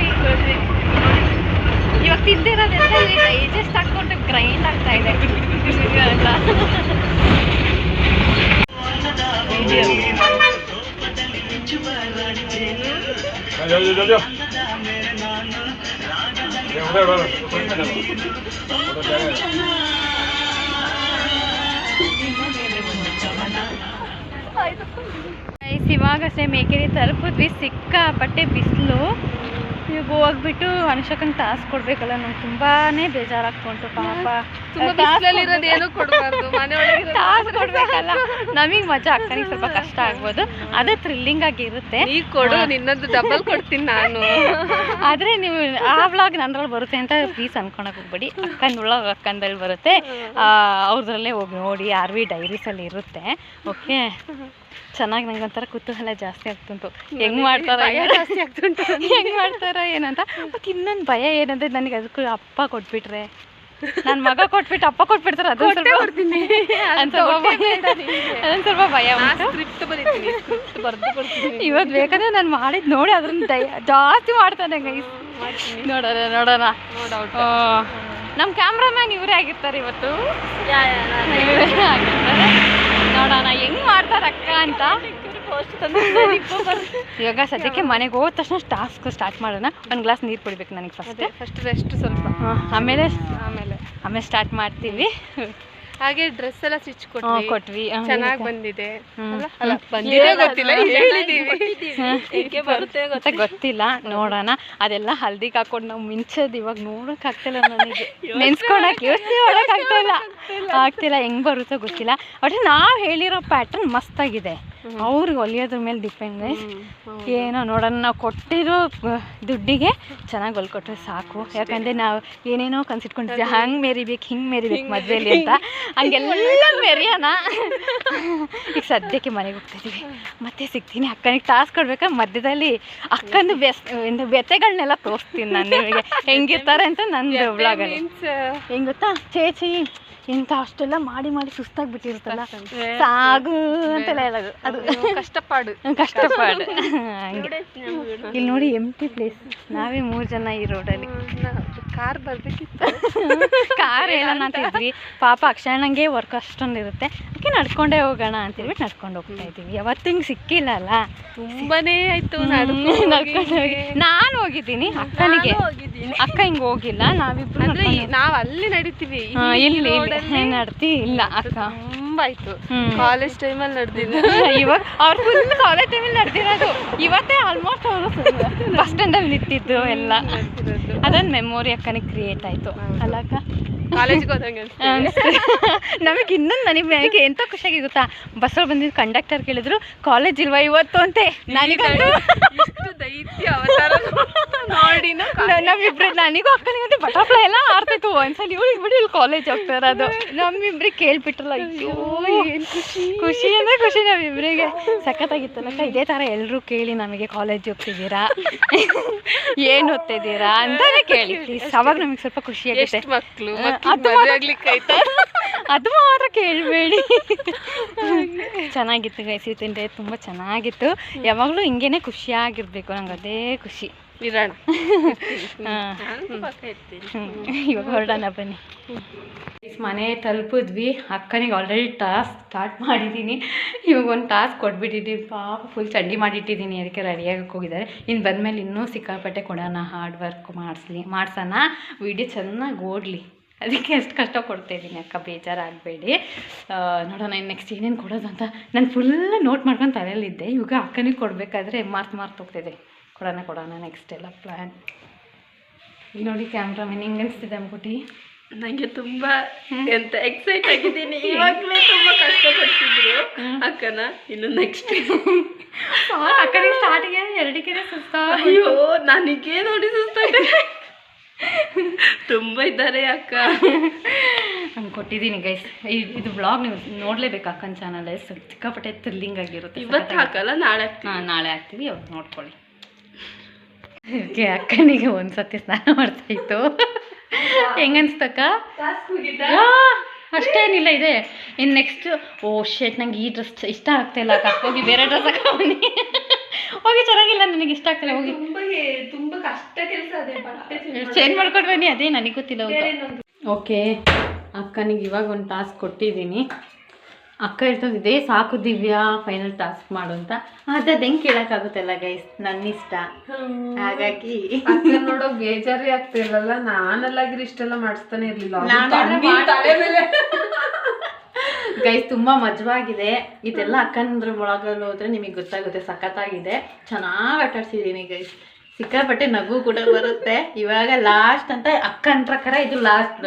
[SPEAKER 1] ಗೈಸ್ ಇವಾಗಷ್ಟೇ ಮೇಕೆರಿ ತಲುಪಿದ್ವಿ ಸಿಕ್ಕಾಪಟ್ಟೆ ಬಿಸಿಲು ಈಗ ಹೋಗ್ಬಿಟ್ಟು ಅನುಷಕಂಗೆ ಟಾಸ್ಕ್ ಕೊಡ್ಬೇಕಲ್ಲ ನಂಗೆ ತುಂಬಾನೇ ಬೇಜಾರಾಗ್ಕೊಂತು ಪಾಪ. ಟಾಸ್ಕ್ ಕೊಡ್ಬೇಕಲ್ಲ. ನಮಗೆ ಮಜಾ ಅಕ್ಕನಿಗೆ ಸ್ವಲ್ಪ ಕಷ್ಟ ಆಗ್ಬೋದು. ಅದೇ ಥ್ರಿಲ್ಲಿಂಗ್ ಆಗಿರುತ್ತೆ
[SPEAKER 2] ನೀ ಕೊಡು ನಿನ್ನದು ಡಬಲ್ ಕೊಡ್ತೀನಿ ನಾನು.
[SPEAKER 1] ಆದರೆ ನೀವು ಆ ವ್ಲಾಗ್ ನಂದ್ರಲ್ಲಿ ಬರುತ್ತೆ ಅಂತ ಪ್ಲೀಸ್ ಅನ್ಕೊಳಕ್ ಹೋಗ್ಬೇಡಿ. ಅಕ್ಕನ ವ್ಲಾಗ್ ಅಕ್ಕಂದಲ್ಲಿ ಬರುತ್ತೆ. ಅವ್ರದ್ರಲ್ಲೇ ಹೋಗಿ ನೋಡಿ ಆರ್ ವಿ ಡೈರೀಸಲ್ಲಿ ಇರುತ್ತೆ. ಓಕೆ ಚೆನ್ನಾಗಿ ನಂಗೆ ಒಂಥರ ಕುತೂಹಲ ಜಾಸ್ತಿ ಆಗ್ತುಂಟು. ಹೆಂಗ್ ಮಾಡ್ತಾರ ಜಾಸ್ತಿ ಆಗ್ತುಂಟು. ಹೆಂಗ್ ಮಾಡ್ತಾರ ಏನಂತ? ಮತ್ತೆ ಇನ್ನೊಂದು ಭಯ ಏನಂದ್ರೆ ನನಗೆ ಅದಕ್ಕೂ ಅಪ್ಪ ಕೊಟ್ಬಿಟ್ರೆ. ನನ್ನ ಮಗ ಕೊಟ್ಬಿಟ್ಟು ಅಪ್ಪ ಕೊಟ್ಬಿಡ್ತಾರೆ ಅದು ಸ್ವಲ್ಪ ಅದೊಂದು ಸ್ವಲ್ಪ ಭಯ ಇವತ್ತು ಬೇಕಾದ್ರೆ ನಾನು ಮಾಡಿದ್ ನೋಡಿ ಅದ್ರಿಂದ ಜಾಸ್ತಿ ಮಾಡ್ತಾನೆ ನೋಡೋಣ ನೋಡೋಣ. ನಮ್ಮ ಕ್ಯಾಮ್ರಾಮ್ಯಾನ್ ಇವರೇ ಆಗಿರ್ತಾರೆ ಇವತ್ತು. ಇವರೇ ಆಗಿರ್ತಾರೆ. ನೋಡೋಣ ಹೆಂಗ್ ಮಾಡ್ತಾರ ಅಕ್ಕ ಅಂತ. ಇವಾಗ ಸದ್ಯಕ್ಕೆ ಮನೆಗೆ ಹೋದ ತಕ್ಷಣ ಟಾಸ್ಕ್ ಸ್ಟಾರ್ಟ್ ಮಾಡೋಣ. ಒಂದು ಗ್ಲಾಸ್ ನೀರು ಕುಡಿಬೇಕು ನನಗೆ ಫಸ್ಟ್
[SPEAKER 2] ಫಸ್ಟ್ ರೆಸ್ಟ್ ಸ್ವಲ್ಪ.
[SPEAKER 1] ಆಮೇಲೆ
[SPEAKER 2] ಆಮೇಲೆ.
[SPEAKER 1] ಆಮೇಲೆ ಸ್ಟಾರ್ಟ್ ಮಾಡ್ತೀವಿ.
[SPEAKER 2] ಹಾಗೆ ಡ್ರೆಸ್ ಎಲ್ಲ ಸ್ಟಿಚ್ ಕೊಟ್ವಿ.
[SPEAKER 1] ಕೊಟ್ವಿ.
[SPEAKER 2] ಚೆನ್ನಾಗಿ ಬಂದಿದೆ. ಅಲ್ಲ? ಬಂದಿದೆ ಗೊತ್ತಿಲ್ಲ ಹೇಳಿದೀವಿ.
[SPEAKER 1] ಬರುತ್ತೆ ಅಂತ ಗೊತ್ತಿಲ್ಲ ನೋಡೋಣ. ಅದೆಲ್ಲ ಹಲ್ದಿಗೆ ಹಾಕೊಂಡು ನಾವು ಮಿಂಚೋದು ಇವಾಗ ನೋಡಕ್ ಆಗ್ತಿಲ್ಲ ನನಗೆ. ನೆನ್ಸ್ಕೊಳಕ್ ಯೋಚನೆ ಮಾಡಕ್ ಆಗ್ತಾ ಇಲ್ಲ ಆಗ್ತಿಲ್ಲ ಹೆಂಗ್ ಬರುತ್ತೋ ಗೊತ್ತಿಲ್ಲ. ಒಟ್ಟು ನಾವು ಹೇಳಿರೋ ಪ್ಯಾಟರ್ನ್ ಮಸ್ತಾಗಿದೆ. ಅವ್ರಿಗೆ ಹೊಲಿಯೋದ್ರ ಮೇಲೆ ಡಿಪೆಂಡ್ ಏನೋ ನೋಡೋಣ ನಾವು ಕೊಟ್ಟಿರೋ ದುಡ್ಡಿಗೆ ಚೆನ್ನಾಗಿ ಹೊಲ್ಕೊಟ್ರೆ ಸಾಕು. ಯಾಕಂದ್ರೆ ನಾವು ಏನೇನೋ ಕನ್ಸಿಟ್ಕೊಂಡಿದ್ವಿ. ಹಂಗೆ ಮೆರಿಬೇಕು ಹಿಂಗೆ ಮೆರಿಬೇಕು ಮದುವೆಯಲ್ಲಿ ಅಂತ. ಹಂಗೆಲ್ಲ ಮೆರಿಯೋಣ. ಈಗ ಸದ್ಯಕ್ಕೆ ಮನೆಗೆ ಹೋಗ್ತಿದ್ದೀವಿ ಮತ್ತೆ ಸಿಗ್ತೀನಿ. ಅಕ್ಕನಿಗೆ ಟಾಸ್ಕ್ ಕೊಡ್ಬೇಕಾ? ಮಧ್ಯದಲ್ಲಿ ಅಕ್ಕಂದು ಬೆಸ್ ಒಂದು ವ್ಯತೆಗಳನ್ನೆಲ್ಲ ತೋರಿಸ್ತೀನಿ ನಾನು ನಿಮಗೆ. ಹೆಂಗಿರ್ತಾರೆ ಅಂತ ನನ್ನ ಬ್ಲಾಗಲ್ಲಿ ಹೆಂಗ್ ಗೊತ್ತಾ? ಚೇಚಿ ಇಂಥ ಅಷ್ಟೆಲ್ಲ ಮಾಡಿ ಮಾಡಿ ಸುಸ್ತಾಗ್ಬಿಟ್ಟಿರುತ್ತಲ್ಲ? ಸಾಗು ಅಂತೆಲ್ಲ ಹೇಳೋದು. ಅದು
[SPEAKER 2] ಕಷ್ಟಪಾಡು.
[SPEAKER 1] ಕಷ್ಟಪಡು. ಇಲ್ಲಿ ನೋಡಿ ಎಂಟಿ ಪ್ಲೇಸ್ ನಾವೇ ಮೂರು ಜನ ಈ ರೋಡಲ್ಲಿ
[SPEAKER 2] ಕಾರ್ ಬರ್ಬೇಕಿತ್ತು.
[SPEAKER 1] ಕಾರ್ ಹೇಳೋಣ ಅಂತ. ಇದ್ವಿ ಪಾಪ ಅಕ್ಷಣಂಗೆ ವರ್ಕ್ ಅಷ್ಟೊಂದು ಇರುತ್ತೆ. ಅದಕ್ಕೆ ನಡ್ಕೊಂಡೇ ಹೋಗೋಣ ಅಂತ ಹೇಳ್ಬಿಟ್ಟು ನಡ್ಕೊಂಡು ಹೋಗ್ತಾ ಇದ್ದೀವಿ. ಯಾವತ್ತು ಹಿಂಗೆ ಸಿಕ್ಕಿಲ್ಲ ಅಲ್ಲ?
[SPEAKER 2] ತುಂಬಾನೇ ಆಯ್ತು
[SPEAKER 1] ನಡ್ಕೊಂಡು ಹೋಗಿ. ನಾನು ಹೋಗಿದ್ದೀನಿ. ಅಕ್ಕನಿಗೆ. ಅಕ್ಕ ಹಿಂಗೆ ಹೋಗಿಲ್ಲ. ನಾವಿಬ್ರು
[SPEAKER 2] ನಾವ್ ಅಲ್ಲಿ ನಡೀತೀವಿ. ಇಲ್ಲಿ.
[SPEAKER 1] ನಡ್ತಿ ಇಲ್ಲ ಅಕ್ಕ.
[SPEAKER 2] ತುಂಬಾ ಆಯ್ತು. ಕಾಲೇಜ್ ಟೈಮಲ್ಲಿ ನಡೆದಿದ್ದು.
[SPEAKER 1] ಇವಾಗ ಅವ್ರ ಫುಲ್ ಕಾಲೇಜ್ ಟೈಮಲ್ಲಿ ನಡೆದಿರೋದು. ಇವತ್ತೇ ಆಲ್ಮೋಸ್ಟ್ ಅವರು ಬಸ್ ಸ್ಟ್ಯಾಂಡಲ್ಲಿ ನಿಂತಿದ್ದು ಎಲ್ಲ. ಅದೊಂದು ಮೆಮೊರಿ ಅಕ್ಕನಿಗೆ ಕ್ರಿಯೇಟ್ ಆಯ್ತು. ಅಲ್ಲ ಅಕ್ಕ?
[SPEAKER 2] ಕಾಲೇಜ್ಗೆ ಹೋದಂಗೆ
[SPEAKER 1] ನಮಗೆ ಇನ್ನೊಂದು ನನಗೆ ಎಂತ ಖುಷಿಯಾಗಿ ಗೊತ್ತಾ? ಬಸ್ಸಲ್ಲಿ ಬಂದಿದ್ದು ಕಂಡಕ್ಟರ್ ಕೇಳಿದ್ರು ಕಾಲೇಜ್ ಇಲ್ವಾ ಇವತ್ತು? ಅಂತೆ. ನನಗಂತೂ
[SPEAKER 2] ದೈತ್ಯ ಅವತಾರ ನೋಡಿನ
[SPEAKER 1] ನ- ನಮ್ಮಿಬ್ರು ನನಗೂ ಅಕ್ಕನಿಗಂತೂ ಬಟರ್ಫ್ಲೈ ಎಲ್ಲ ಆಡ್ತಿತ್ತು. ಒಂದ್ಸಲ ಇವಳು ಬಿಡಿ ಇಲ್ಲಿ ಕಾಲೇಜ್ ಹೋಗ್ತಾ ಇರೋದು. ನಮ್ಮಿಬ್ರಿಗೆ ಕೇಳ್ಬಿಟ್ರಲ್ಲ ಅಯ್ಯೋ
[SPEAKER 2] ಏನು ಖುಷಿ.
[SPEAKER 1] ಖುಷಿ ಅಂದ್ರೆ ಖುಷಿ ನಮ್ಮಿಬ್ರಿಗೆ. ಸಖತ್ತಾಗಿತ್ತಲ್ಲಕ್ಕ ಇದೇ ಥರ ಎಲ್ಲರೂ ಕೇಳಿ ನಮಗೆ ಕಾಲೇಜ್ ಹೋಗ್ತಿದ್ದೀರಾ? ಏನು ಓದ್ತಿದ್ದೀರಾ ಅಂತಾನೆ ಕೇಳಿ ಪ್ಲೀಸ್ ಅವಾಗ ನಮಗೆ ಸ್ವಲ್ಪ ಖುಷಿ ಆಗುತ್ತೆ.
[SPEAKER 2] ಮಕ್ಕಳು
[SPEAKER 1] ಅದು ಅದು ಮಾತ್ರ ಕೇಳಬೇಡಿ. ಚೆನ್ನಾಗಿತ್ತು ಗೈಸಿ ತಿಂಡೆ ತುಂಬ ಚೆನ್ನಾಗಿತ್ತು. ಯಾವಾಗಲೂ ಹಿಂಗೇನೆ ಖುಷಿಯಾಗಿರ್ಬೇಕು. ನಂಗೆ ಅದೇ ಖುಷಿ
[SPEAKER 2] ಇರೋಣ.
[SPEAKER 1] ಇವಾಗ ಹೊರಡೋಣ ಬನ್ನಿ. ಮನೆ ತಲುಪಿದ್ವಿ. ಅಕ್ಕನಿಗೆ ಆಲ್ರೆಡಿ ಟಾಸ್ಕ್ ಸ್ಟಾರ್ಟ್ ಮಾಡಿದ್ದೀನಿ ಇವಾಗ ಒಂದು ಟಾಸ್ಕ್ ಕೊಟ್ಬಿಟ್ಟಿದ್ದೀನಿ ಪಾಪ ಫುಲ್ ಚಡ್ಡಿ ಮಾಡಿಟ್ಟಿದ್ದೀನಿ ಅದಕ್ಕೆ ರೆಡಿಯಾಗಕ್ಕೆ ಹೋಗಿದ್ದಾರೆ. ಇನ್ನು ಬಂದಮೇಲೆ ಇನ್ನೂ ಸಿಕ್ಕಾಪಟ್ಟೆ ಕೊಡೋಣ. ಹಾರ್ಡ್ ವರ್ಕ್ ಮಾಡಿಸ್ಲಿ ಮಾಡ್ಸೋಣ. ವಿಡಿಯೋ ಚೆನ್ನಾಗಿ ಓಡಲಿ. ಅದಕ್ಕೆ ಎಷ್ಟು ಕಷ್ಟ ಕೊಡ್ತಾಯಿದ್ದೀನಿ ಅಕ್ಕ ಬೇಜಾರಾಗಬೇಡಿ. ನೋಡೋಣ ನೆಕ್ಸ್ಟ್ ಏನೇನು ಕೊಡೋದು ಅಂತ. ನಾನು ಫುಲ್ ನೋಟ್ ಮಾಡ್ಕೊಂಡು ತಲೆಯಲ್ಲಿದ್ದೆ. ಇವಾಗ ಅಕ್ಕನಿಗೆ ಕೊಡಬೇಕಾದ್ರೆ ಮಾರ್ತ್ ಮಾರ್ತ್ ಹೋಗ್ತಿದೆ. ಕೊಡೋಣ ಕೊಡೋಣ ನೆಕ್ಸ್ಟ್ ಎಲ್ಲ ಪ್ಲ್ಯಾನ್ ಇಲ್ಲಿ ನೋಡಿ ಕ್ಯಾಮ್ರಾಮನ್ ಹೆಂಗೆ ಅನಿಸ್ತಿದೆ ಅಂದ್ಬಿಟ್ಟು
[SPEAKER 2] ನನಗೆ ತುಂಬ ಎಂತ ಎಕ್ಸೈಟ್ ಆಗಿದ್ದೀನಿ. ಇವಾಗಲೇ ತುಂಬ ಕಷ್ಟಪಡ್ತಿದ್ರು ಅಕ್ಕನ ಇನ್ನು ನೆಕ್ಸ್ಟ್
[SPEAKER 1] ಅಕ್ಕನಿಗೆ ಸ್ಟಾರ್ಟಿಗೆ ಎರಡಕ್ಕೆ ಸುಸ್ತ
[SPEAKER 2] ಅಯ್ಯೋ ನನಗೆ ನೋಡಿ ಸುಸ್ತಾಗಿದೆ ತುಂಬ ಇದ್ದಾರೆ ಅಕ್ಕ.
[SPEAKER 1] ನಾನು ಕೊಟ್ಟಿದ್ದೀನಿ ಗೈಸ್ ಇದು ಬ್ಲಾಗ್ ನೀವು ನೋಡಲೇಬೇಕು ಅಕ್ಕನ ಚಾನಲ್ ಸಿಕ್ಕಾಪಟ್ಟೆ ಥ್ರಿಲ್ಲಿಂಗ್ ಆಗಿರುತ್ತೆ
[SPEAKER 2] ಇವತ್ತು ಹಾಕಲ್ಲ ನಾಳೆ ಹಾಕ್ತೀನಿ.
[SPEAKER 1] ನಾಳೆ ಹಾಕ್ತೀವಿ ಅವಾಗ ನೋಡ್ಕೊಳ್ಳಿ. ಅದಕ್ಕೆ ಅಕ್ಕನಿಗೆ ಒಂದು ಸತಿ ಸ್ನಾನ ಮಾಡ್ತಾ ಇತ್ತು. ಹೆಂಗನ್ಸ್ತಕ್ಕ ಅಷ್ಟೇನಿಲ್ಲ ಇದೆ. ಇನ್ನು ನೆಕ್ಸ್ಟ್ ಓ ಶೇಟ್ ನಂಗೆ ಈ ಡ್ರೆಸ್ ಇಷ್ಟ ಆಗ್ತಾಯಿಲ್ಲ ಅಕ್ಕ. ಹೋಗಿ ಬೇರೆ ಡ್ರೆಸ್ ಹಾಕೋನಿ ಹೋಗಿ ಚೆನ್ನಾಗಿಲ್ಲ ನನಗೆ ಇಷ್ಟ ಆಗ್ತಿಲ್ಲ ಹೋಗಿ.
[SPEAKER 2] ತುಂಬಾ ಕಷ್ಟ ಕೆಲಸ ಅದೇ
[SPEAKER 1] ಚೇಂಜ್ ಮಾಡ್ಕೊಂಡು ಬನ್ನಿ ಅದೇ ನನಗೆ ಗೊತ್ತಿಲ್ಲ ಓಕೆ ಅಕ್ಕನಿಗೆ ಇವಾಗ ಒಂದು ಟಾಸ್ಕ್ ಕೊಟ್ಟಿದ್ದೀನಿ. ಅಕ್ಕ ಹೇಳ್ತದೆ ಇದೇ ಸಾಕು ದಿವ್ಯಾ ಫೈನಲ್ ಟಾಸ್ಕ್ ಮಾಡು ಅಂತ. ಅದ್ ಹೆಂಗ್ ಕೇಳೋಕ್ಕಾಗುತ್ತಲ್ಲ ಗೈಸ್ ನನ್ನ ಇಷ್ಟ ಹಾಗಾಗಿ
[SPEAKER 2] ನೋಡೋ ಬೇಜಾರೇ ಆಗ್ತಿರ್ಲಲ್ಲ ನಾನಲ್ಲಾಗಿದ್ರೆ ಇಷ್ಟೆಲ್ಲ ಮಾಡಿಸ್ತಾನೆ ಇರ್ಲಿಲ್ಲ.
[SPEAKER 1] ಗೈಸ್ ತುಂಬಾ ಮಜವಾಗಿದೆ. ಇದೆಲ್ಲ ಅಕ್ಕಂದ್ರ ಒಳಗಲ್ಲಿ ಹೋದ್ರೆ ನಿಮಗೆ ಗೊತ್ತಾಗುತ್ತೆ. ಸಖತ್ತಾಗಿದೆ. ಚೆನ್ನಾಗಿ ಆಟಾಡ್ಸಿದ್ದೀನಿ ಗೈಸ್ ಸಿಕ್ಕಾಪಟ್ಟೆ ನಗು ಕೂಡ ಬರುತ್ತೆ. ಇವಾಗ ಲಾಸ್ಟ್ ಅಂತ ಅಕ್ಕನ ಪ್ರಕಾರ ಇದು ಲಾಸ್ಟ್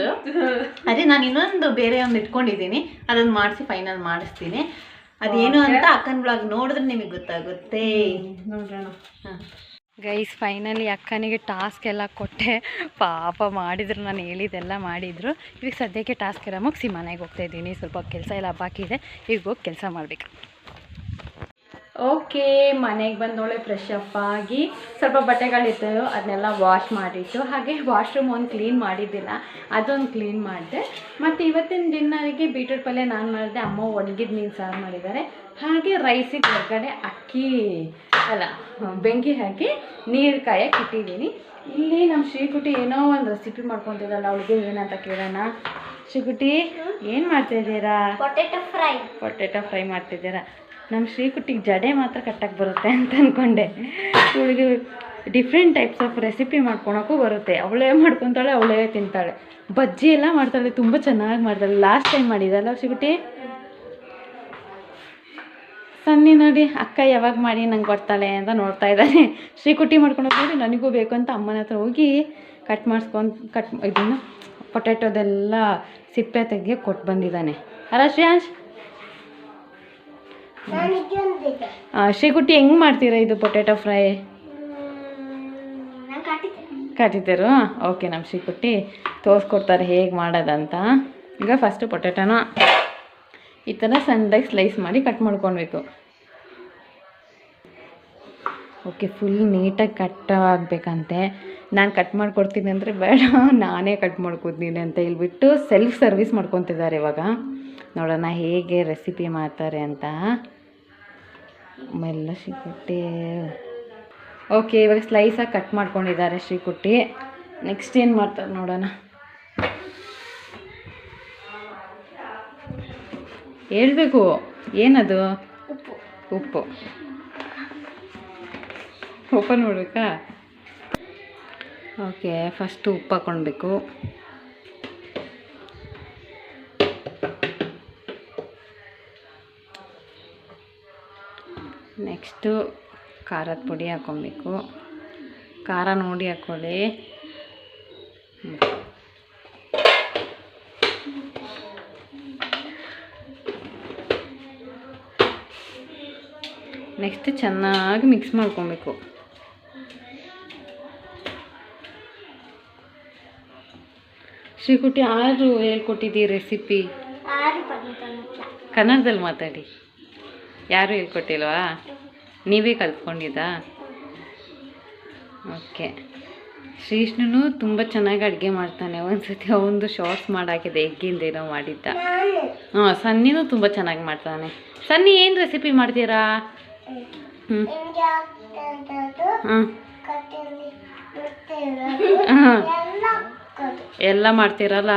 [SPEAKER 1] ಅದೇ ನಾನು ಇನ್ನೊಂದು ಬೇರೆ ಒಂದು ಇಟ್ಕೊಂಡಿದ್ದೀನಿ. ಅದನ್ನು ಮಾಡಿಸಿ ಫೈನಲ್ ಮಾಡಿಸ್ತೀನಿ. ಅದೇನು ಅಂತ ಅಕ್ಕನ ಬ್ಲಾಗ್ ನೋಡಿದ್ರೆ ನಿಮಗೆ ಗೊತ್ತಾಗುತ್ತೆ.
[SPEAKER 2] ನೋಡೋಣ
[SPEAKER 1] ಗೈಸ್ ಫೈನಲಿ ಅಕ್ಕನಿಗೆ ಟಾಸ್ಕ್ ಎಲ್ಲ ಕೊಟ್ಟೆ. ಪಾಪ ಮಾಡಿದ್ರು ನಾನು ಹೇಳಿದ್ದೆಲ್ಲ ಮಾಡಿದ್ರು. ಈಗ ಸದ್ಯಕ್ಕೆ ಟಾಸ್ಕ್ ಎಲ್ಲ ಮುಗಿಸಿ ಮನೆಗೆ ಹೋಗ್ತಾ ಇದ್ದೀನಿ. ಸ್ವಲ್ಪ ಕೆಲಸ ಎಲ್ಲ ಬಾಕಿ ಇದೆ. ಈಗ ಹೋಗಿ ಕೆಲಸ ಮಾಡಬೇಕು. ಓಕೆ ಮನೆಗೆ ಬಂದೋಳೆ ಫ್ರೆಶ್ ಅಪ್ ಆಗಿ ಸ್ವಲ್ಪ ಬಟ್ಟೆಗಳಿತ್ತು ಅದನ್ನೆಲ್ಲ ವಾಶ್ ಮಾಡಿತ್ತು ಹಾಗೆ ವಾಶ್ರೂಮ್ ಒಂದು ಕ್ಲೀನ್ ಮಾಡಿದ್ದಿಲ್ಲ ಅದೊಂದು ಕ್ಲೀನ್ ಮಾಡಿದೆ. ಮತ್ತು ಇವತ್ತಿನ ಡಿನ್ನರಿಗೆ ಬೀಟ್ರೂಟ್ ಪಲ್ಯ ನಾನು ಮಾಡಿದೆ ಅಮ್ಮ ಒಣಗಿದ ಮೀನು ಸಾರು ಮಾಡಿದ್ದಾರೆ. ಹಾಗೆ ರೈಸಿಗೆ ಹೊರಗಡೆ ಅಕ್ಕಿ ಅಲ್ಲ ಬೆಂಕಿ ಹಾಕಿ ನೀರು ಕಾಯಕ್ಕೆ ಇಟ್ಟಿದ್ದೀನಿ. ಇಲ್ಲಿ ನಮ್ಮ ಶ್ರೀಕುಟಿ ಏನೋ ಒಂದು ರೆಸಿಪಿ ಮಾಡ್ಕೊತಿದ್ದಲ್ಲ ಅವಳಿಗೆ ಏನಂತ ಕೇಳೋಣ. ಶ್ರೀಕುಟಿ ಏನು ಮಾಡ್ತಿದ್ದೀರಾ?
[SPEAKER 3] ಪೊಟೆಟೊ ಫ್ರೈ
[SPEAKER 1] ಪೊಟೆಟೊ ಫ್ರೈ ಮಾಡ್ತಿದ್ದೀರಾ? ನಮ್ಮ ಶ್ರೀಕುಟ್ಟಿಗೆ ಜಡೆ ಮಾತ್ರ ಕಟ್ಟಕ್ಕೆ ಬರುತ್ತೆ ಅಂತ ಅಂದ್ಕೊಂಡೆ ಇವಳಿಗೆ ಡಿಫ್ರೆಂಟ್ ಟೈಪ್ಸ್ ಆಫ್ ರೆಸಿಪಿ ಮಾಡ್ಕೊಳಕ್ಕೂ ಬರುತ್ತೆ. ಅವಳೇ ಮಾಡ್ಕೊತಾಳೆ, ಅವಳೇ ತಿಂತಾಳೆ. ಬಜ್ಜಿ ಎಲ್ಲ ಮಾಡ್ತಾಳೆ, ತುಂಬ ಚೆನ್ನಾಗಿ ಮಾಡ್ತಾಳೆ. Last time ಮಾಡಿದಲ್ಲ ಶ್ರೀಕುಟ್ಟಿ? ಸನ್ನಿ ನೋಡಿ, ಅಕ್ಕ ಯಾವಾಗ ಮಾಡಿ ನಂಗೆ ಕೊಡ್ತಾಳೆ ಅಂತ ನೋಡ್ತಾ ಇದ್ದಾನೆ. ಶ್ರೀಕುಟ್ಟಿ ಮಾಡ್ಕೊಂಡು ನೋಡಿ ನನಗೂ ಬೇಕು ಅಂತ ಅಮ್ಮನ ಹತ್ರ ಹೋಗಿ ಕಟ್ ಮಾಡಿಸ್ಕೊಂಡು ಕಟ್ ಇದನ್ನು ಪೊಟ್ಯಾಟೊದೆಲ್ಲ ಸಿಪ್ಪೆ ತೆಗೆ ಕೊಟ್ಟು ಬಂದಿದ್ದಾನೆ. ಅಲ್ಲ ಶ್ರೇಯಾಂಶ್?
[SPEAKER 3] ನನಗೆ ಒಂದಿದೆ
[SPEAKER 1] ಆ, ಶ್ರೀಕುಟಿ ಹೆಂಗೆ ಮಾಡ್ತೀರಾ ಇದು ಪೊಟ್ಯಾಟೊ ಫ್ರೈ?
[SPEAKER 3] ಕಾಟಿದ್ದರು ಕಾಟಿದ್ದೆ
[SPEAKER 1] ಕಾಟಿದ್ದೀರು ಓಕೆ ನಮ್ಮ ಶ್ರೀಕುಟ್ಟಿ ತೋರಿಸ್ಕೊಡ್ತಾರೆ ಹೇಗೆ ಮಾಡೋದಂತ. ಈಗ ಫಸ್ಟು ಪೊಟ್ಯಾಟೊನ ಈ ಥರ ಸಣ್ಣದಾಗಿ ಸ್ಲೈಸ್ ಮಾಡಿ ಕಟ್ ಮಾಡ್ಕೊಳ್ಬೇಕು ಓಕೆ ಫುಲ್ ನೀಟಾಗಿ ಕಟ್ ಆಗಬೇಕಂತೆ. ನಾನು ಕಟ್ ಮಾಡ್ಕೊಡ್ತೀನಿ ಅಂದರೆ ಬೇಡ ನಾನೇ ಕಟ್ ಮಾಡ್ಕೊತೀನಿ ಅಂತ ಹೇಳ್ಬಿಟ್ಟು ಸೆಲ್ಫ್ ಸರ್ವಿಸ್ ಮಾಡ್ಕೊತಿದ್ದಾರೆ ಇವಾಗ. ನೋಡೋಣ ಹೇಗೆ ರೆಸಿಪಿ ಮಾಡ್ತಾರೆ ಅಂತ. ಮೆಲ್ಲ ಶ್ರೀಕುಟ್ಟಿ. ಓಕೆ ಇವಾಗ ಸ್ಲೈಸಾಗಿ ಕಟ್ ಮಾಡ್ಕೊಂಡಿದ್ದಾರೆ ಶ್ರೀಕುಟ್ಟಿ. ನೆಕ್ಸ್ಟ್ ಏನು ಮಾಡ್ತಾರೆ ನೋಡೋಣ. ಹೇಳ್ಬೇಕು ಏನದು?
[SPEAKER 3] ಉಪ್ಪು.
[SPEAKER 1] ಉಪ್ಪು. ಉಪ್ಪು ನೋಡ್ಬೇಕಾ? ಓಕೆ ಫಸ್ಟು ಉಪ್ಪು ಹಾಕ್ಕೊಳ್ಬೇಕು. ನೆಕ್ಸ್ಟು ಖಾರದ ಪುಡಿ ಹಾಕ್ಕೊಬೇಕು ಖಾರ ನೋಡಿ ಹಾಕ್ಕೊಳ್ಳಿ. ನೆಕ್ಸ್ಟ್ ಚೆನ್ನಾಗಿ ಮಿಕ್ಸ್ ಮಾಡ್ಕೊಬೇಕು. ಶ್ರೀಕುಟಿ ಆರು ಹೇಳ್ಕೊಟ್ಟಿದ್ದೀ ರೆಸಿಪಿ? ಕನ್ನಡದಲ್ಲಿ ಮಾತಾಡಿ. ಯಾರು ಹೇಳ್ಕೊಟ್ಟಿಲ್ವಾ? ನೀವೇ ಕಲ್ತ್ಕೊಂಡಿದ್ದಾ? ಓಕೆ. ಶ್ರೀಷ್ಣನು ತುಂಬ ಚೆನ್ನಾಗಿ ಅಡುಗೆ ಮಾಡ್ತಾನೆ. ಒಂದ್ಸತಿ ಅವನದು ಶಾರ್ಟ್ಸ್ ಮಾಡಾಕಿದೆ ಎಗ್ಗಿಂದೇನೋ ಮಾಡಿದ್ದ. ಹಾಂ, ಸನ್ನಿನೂ ತುಂಬ ಚೆನ್ನಾಗಿ ಮಾಡ್ತಾನೆ. ಸನ್ನಿ, ಏನು ರೆಸಿಪಿ ಮಾಡ್ತೀರಾ? ಹ್ಞೂ ಹಾಂ ಹಾಂ
[SPEAKER 3] ಎಲ್ಲ
[SPEAKER 1] ಮಾಡ್ತೀರಲ್ಲ?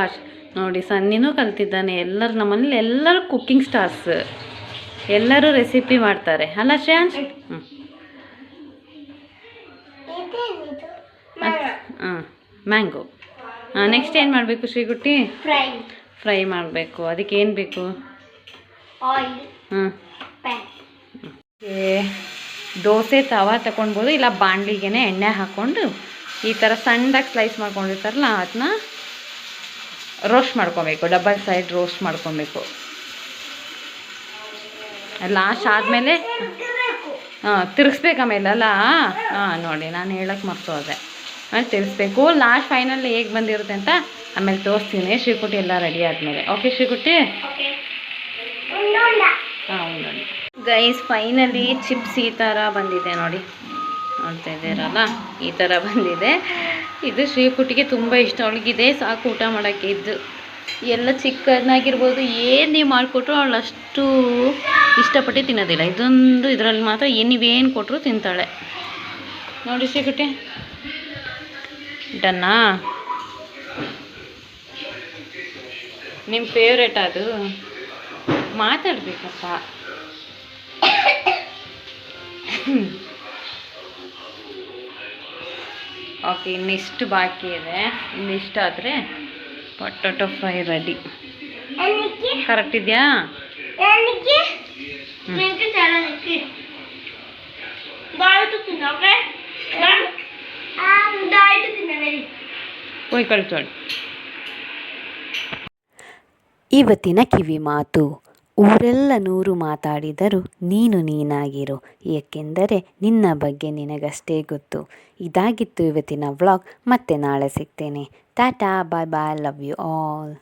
[SPEAKER 1] ನೋಡಿ, ಸನ್ನಿನೂ ಕಲ್ತಿದ್ದಾನೆ. ಎಲ್ಲರೂ ನಮ್ಮನೇಲಿ ಎಲ್ಲರೂ ಕುಕ್ಕಿಂಗ್ ಸ್ಟಾರ್ಸ್ ಎಲ್ಲರೂ ರೆಸಿಪಿ ಮಾಡ್ತಾರೆ. ಅಲ್ಲ ಶ್ರೇಯಾಂಶ್ ಹ್ಞೂ ಹಾಂ ಮ್ಯಾಂಗೋ. ಹಾಂ ನೆಕ್ಸ್ಟ್ ಏನು ಮಾಡಬೇಕು ಶ್ರೀಗುಟ್ಟಿ?
[SPEAKER 3] ಫ್ರೈ.
[SPEAKER 1] ಫ್ರೈ ಮಾಡಬೇಕು. ಅದಕ್ಕೆ ಏನು ಬೇಕು? ಹಾಂ ದೋಸೆ ತವ ತಗೊಳ್ಬೋದು ಇಲ್ಲ ಬಾಣಲಿಗೆ ಎಣ್ಣೆ ಹಾಕ್ಕೊಂಡು ಈ ಥರ ಸಣ್ಣದಾಗಿ ಸ್ಲೈಸ್ ಮಾಡ್ಕೊಂಡಿರ್ತಾರಲ್ಲ ಅದನ್ನ ರೋಸ್ಟ್ ಮಾಡ್ಕೊಬೇಕು. ಡಬಲ್ ಸೈಡ್ ರೋಸ್ಟ್ ಮಾಡ್ಕೊಬೇಕು. ಲಾಸ್ಟ್ ಆದಮೇಲೆ, ಹಾಂ, ತಿರ್ಗಿಸ್ಬೇಕು ಆಮೇಲೆ, ಅಲ್ಲ? ಹಾಂ, ನೋಡಿ, ನಾನು ಹೇಳಕ್ಕೆ ಮರ್ತೋದೆ. ಹಾಂ ತಿರ್ಗಿಸ್ಬೇಕು. ಲಾಸ್ಟ್ ಫೈನಲ್ ಹೇಗೆ ಬಂದಿರುತ್ತೆ ಅಂತ ಆಮೇಲೆ ತೋರಿಸ್ತೀನಿ. ಶ್ರೀಕುಟಿ ಎಲ್ಲ ರೆಡಿ ಆದಮೇಲೆ. ಓಕೆ ಶ್ರೀಕುಟಿ? ಹಾಂ ನೋಡಿ ಗೈಸ್ ಫೈನಲಿ ಚಿಪ್ಸ್ ಈ ಥರ ಬಂದಿದೆ ನೋಡಿ. ನೋಡ್ತಾ ಇದ್ದೀರಲ್ಲ? ಈ ಥರ ಬಂದಿದೆ. ಇದು ಶ್ರೀಕುಟಿಗೆ ತುಂಬ ಇಷ್ಟ. ಅವಳಿಗಿದೆ. ಸಾಕು ಊಟ ಮಾಡೋಕ್ಕೆ ಇದ್ದು. ಎಲ್ಲ ಚಿಕ್ಕದನ್ನಾಗಿರ್ಬೋದು ಏನು ನೀವು ಮಾಡಿಕೊಟ್ರು ಅವಳು ಅಷ್ಟು ಇಷ್ಟಪಟ್ಟು ತಿನ್ನೋದಿಲ್ಲ. ಇದೊಂದು ಇದರಲ್ಲಿ ಮಾತ್ರ ಏನು ನೀವೇನು ಕೊಟ್ಟರು ತಿಂತಾಳೆ. ನೋಡಿ ಶ್ರೀಕುಟಿ ಡನ್ನಾ? ನಿಮ್ಮ ಫೇವ್ರೇಟ್ ಅದು. ಮಾತಾಡಬೇಕಪ್ಪ. ಓಕೆ ಇನ್ನಿಷ್ಟು ಬಾಕಿ ಇದೆ. ಇನ್ನಿಷ್ಟು ಆದರೆ ಪೊಟೊಟೊ ಫ್ರೈ ರೆಡಿ. ಕರೆಕ್ಟ್ ಇದೆಯಾ? ಇವತ್ತಿನ ಕಿವಿ ಮಾತು. ಊರೆಲ್ಲ ನೂರು ಮಾತಾಡಿದರೂ ನೀನು ನೀನಾಗಿರು. ಏಕೆಂದರೆ ನಿನ್ನ ಬಗ್ಗೆ ನಿನಗಷ್ಟೇ ಗೊತ್ತು. ಇದಾಗಿತ್ತು ಇವತ್ತಿನ ವ್ಲಾಗ್. ಮತ್ತೆ ನಾಳೆ ಸಿಗ್ತೇನೆ. Tata, bye bye, love you all.